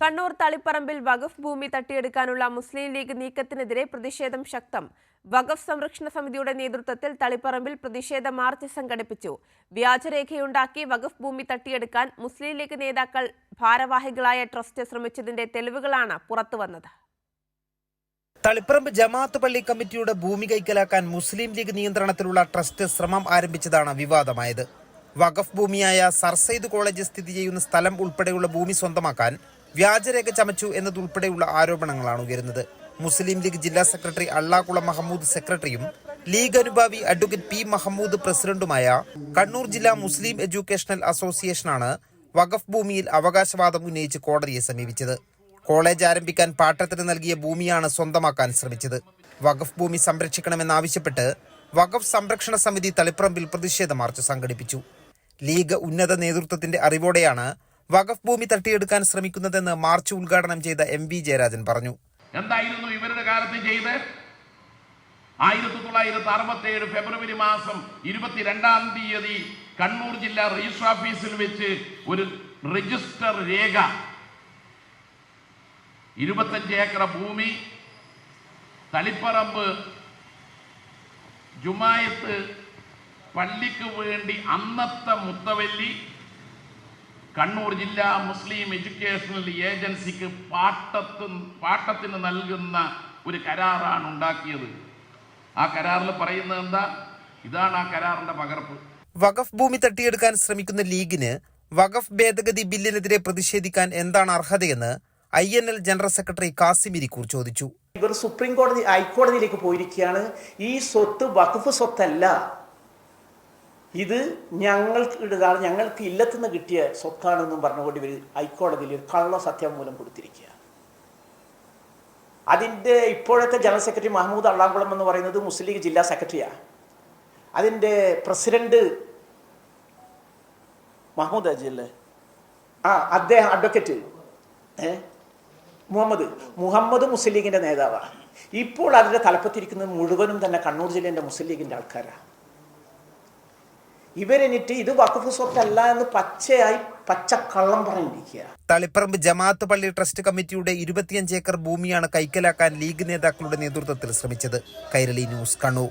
കണ്ണൂർ തളിപ്പറമ്പിൽ വഖഫ് ഭൂമി തട്ടിയെടുക്കാനുള്ള മുസ്ലിം ലീഗ് നീക്കത്തിനെതിരെ പ്രതിഷേധം ശക്തം. വഖഫ് സംരക്ഷണ സമിതിയുടെ നേതൃത്വത്തിൽ തളിപ്പറമ്പിൽ പ്രതിഷേധ മാർച്ച് സംഘടിപ്പിച്ചു. വ്യാജരേഖയുണ്ടാക്കി വഖഫ് ഭൂമി തട്ടിയെടുക്കാൻ മുസ്ലിം ലീഗ് നേതാക്കൾ ഭാരവാഹികളായ ട്രസ്റ്റ് ശ്രമിച്ചതിന്റെ തെളിവുകളാണ് പുറത്തുവന്നത്. തളിപ്പറമ്പ് ജമാഅത്ത് പള്ളി കമ്മിറ്റിയുടെ ഭൂമി കൈക്കലാക്കാൻ മുസ്ലിം ലീഗ് നിയന്ത്രണത്തിലുള്ള ട്രസ്റ്റ് ശ്രമം ആരംഭിച്ചതാണ് വിവാദമായത്. വഖഫ് ഭൂമിയായ സർസൈദ് കോളേജ് സ്ഥിതി ചെയ്യുന്ന സ്ഥലം ഉൾപ്പെടെയുള്ള ഭൂമി സ്വന്തമാക്കാൻ വ്യാജരേഖ ചമച്ചു എന്നതുൾപ്പെടെയുള്ള ആരോപണങ്ങളാണ് ഉയരുന്നത്. മുസ്ലിം ലീഗ് ജില്ലാ സെക്രട്ടറി അള്ളാക്കുള മഹമ്മൂദ് സെക്രട്ടറിയും ലീഗ് അനുഭാവി അഡ്വക്കേറ്റ് പി മഹമ്മൂദ് പ്രസിഡന്റുമായ കണ്ണൂർ ജില്ലാ മുസ്ലിം എഡ്യൂക്കേഷണൽ അസോസിയേഷനാണ് വഖഫ് ഭൂമിയിൽ അവകാശവാദം ഉന്നയിച്ച് കോടതിയെ സമീപിച്ചത്. കോളേജ് ആരംഭിക്കാൻ പാട്ടത്തിന് നൽകിയ ഭൂമിയാണ് സ്വന്തമാക്കാൻ ശ്രമിച്ചത്. വഖഫ് ഭൂമി സംരക്ഷിക്കണമെന്നാവശ്യപ്പെട്ട് വഖഫ് സംരക്ഷണ സമിതി തളിപ്പറമ്പിൽ പ്രതിഷേധ മാർച്ച് സംഘടിപ്പിച്ചു. ലീഗ് ഉന്നത നേതൃത്വത്തിന്റെ അറിവോടെയാണ് വഖഫ് ഭൂമി തട്ടിയെടുക്കാൻ ശ്രമിക്കുന്നതെന്ന് മാർച്ച് ഉദ്ഘാടനം ചെയ്ത എം വി ജയരാജൻ പറഞ്ഞു. എന്തായിരുന്നു ഇവരുടെ കാലത്ത് ചെയ്ത് ആയിരത്തി തൊള്ളായിരത്തി അറുപത്തി ഏഴ് ഫെബ്രുവരി മാസം ഇരുപത്തിരണ്ടാം തീയതി കണ്ണൂർ ജില്ലാ രജിസ്റ്റർ ഓഫീസിൽ വെച്ച് ഒരു രജിസ്റ്റർ രേഖ. ഇരുപത്തഞ്ച് ഏക്കർ ഭൂമി തളിപ്പറമ്പ് ജുമായത്ത് പള്ളിക്ക് വേണ്ടി അന്നത്തെ മുത്തവല്ലി കണ്ണൂർ ജില്ലാ മുസ്ലിം എഡ്യൂക്കേഷണൽ ഏജൻസിക്ക് പാട്ടത്ത് പാട്ടത്തിന് നൽകുന്ന ഒരു കരാറാണ് ഉണ്ടാക്കിയത്. ആ കരാറിൽ പറയുന്നത് എന്താ? ഇതാണ് ആ കരാറിന്റെ പകർപ്പ്. വഖഫ് ഭൂമി തട്ടിയെടുക്കാൻ ശ്രമിക്കുന്ന ലീഗിന് വഖഫ് ഭേദഗതി ബില്ലിനെതിരെ പ്രതിഷേധിക്കാൻ എന്താണ് അർഹതയെന്ന് I N L general secretary Kasim Irikkur ചോദിച്ചു. ഇവർ സുപ്രീം കോടതി ഹൈക്കോടതിയിലേക്ക് പോയിരിക്കുകയാണ്. ഈ സ്വത്ത് വഖഫ് സ്വത്തല്ല. ഇത് ഞങ്ങൾക്ക് ഇടതാണ് ഞങ്ങൾക്ക് ഇല്ലത്തുനിന്ന് കിട്ടിയ സ്വത്താണെന്നും പറഞ്ഞുകൊണ്ട് ഇവർ ഹൈക്കോടതിയിൽ ഒരു കള്ള മൂലം കൊടുത്തിരിക്കുക അതിന്റെ ഇപ്പോഴത്തെ ജനറൽ സെക്രട്ടറി മഹമ്മൂദ് അള്ളാങ്കുളം എന്ന് പറയുന്നത് മുസ്ലിം ലീഗ് ജില്ലാ സെക്രട്ടറിയാണ് അതിന്റെ പ്രസിഡന്റ് മഹമ്മൂദ് അജിയല്ലേ ആ അദ്ദേഹം അഡ്വക്കേറ്റ്. ഏ? മുഹമ്മദ്. മുഹമ്മദ് മുസ്ലിം ലീഗിന്റെ നേതാവാണ്. ഇപ്പോൾ അതിന്റെ തലപ്പത്തിരിക്കുന്നത് മുഴുവനും തന്നെ കണ്ണൂർ ജില്ലേന്റെ മുസ്ലിം ലീഗിന്റെ ആൾക്കാരാണ്. ഇവരെനിറ്റ് ഇത് വഖഫ് സ്വത്തല്ല എന്ന് പച്ചയായി പച്ചക്കള്ളം പറഞ്ഞിരിക്കുക. തളിപ്പറമ്പ് ജമാഅത്ത് പള്ളി ട്രസ്റ്റ് കമ്മിറ്റിയുടെ ഇരുപത്തിയഞ്ച് ഏക്കർ ഭൂമിയാണ് കൈക്കലാക്കാൻ ലീഗ് നേതാക്കളുടെ നേതൃത്വത്തിൽ ശ്രമിച്ചത്. കൈരളി ന്യൂസ് കണ്ണൂർ.